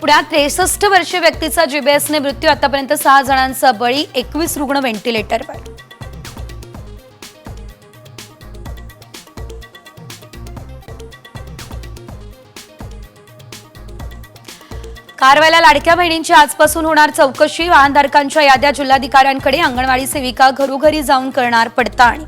पुण्यात त्रेसष्ट वर्षीय व्यक्तीचा जीबीएसने मृत्यू आतापर्यंत सहा जणांचा बळी एकवीस रुग्ण व्हेंटिलेटरवर कारवाईला लाडक्या बहिणींची आजपासून होणार चौकशी वाहनधारकांच्या याद्या जिल्हाधिकाऱ्यांकडे अंगणवाडी सेविका घरोघरी जाऊन करणार पडताळणी.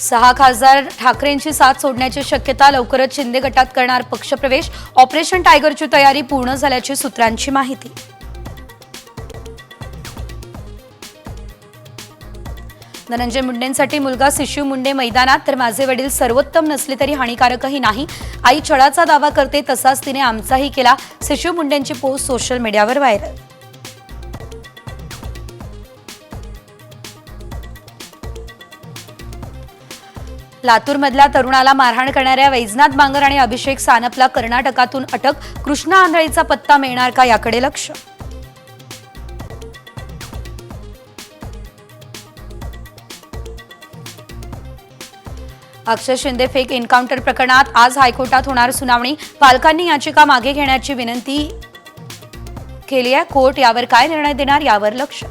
सहा खासदार ठाकरेंची साथ सोडण्याची शक्यता लवकरच शिंदे गटात करणार पक्षप्रवेश. ऑपरेशन टायगरची तयारी पूर्ण झाल्याची सूत्रांची माहिती. धनंजय मुंडेंसाठी मुलगा शिशू मुंडे मैदानात तर माझे वडील सर्वोत्तम नसले तरी हानिकारकही नाही. आई छळाचा दावा करते तसाच तिने आमचाही केला. शिशू मुंडेंची पोस्ट सोशल मीडियावर व्हायरल. लातूरमधल्या तरुणाला मारहाण करणाऱ्या वैजनाथ बांगर आणि अभिषेक सानपला कर्नाटकातून अटक. कृष्णा आंधळीचा पत्ता मिळणार का याकडे लक्ष? अक्षय शिंदे फेक एन्काउंटर प्रकरणात आज हायकोर्टात होणार सुनावणी. पालकांनी याचिका मागे घेण्याची विनंती केली आहे. कोर्ट यावर काय निर्णय देणार यावर लक्ष.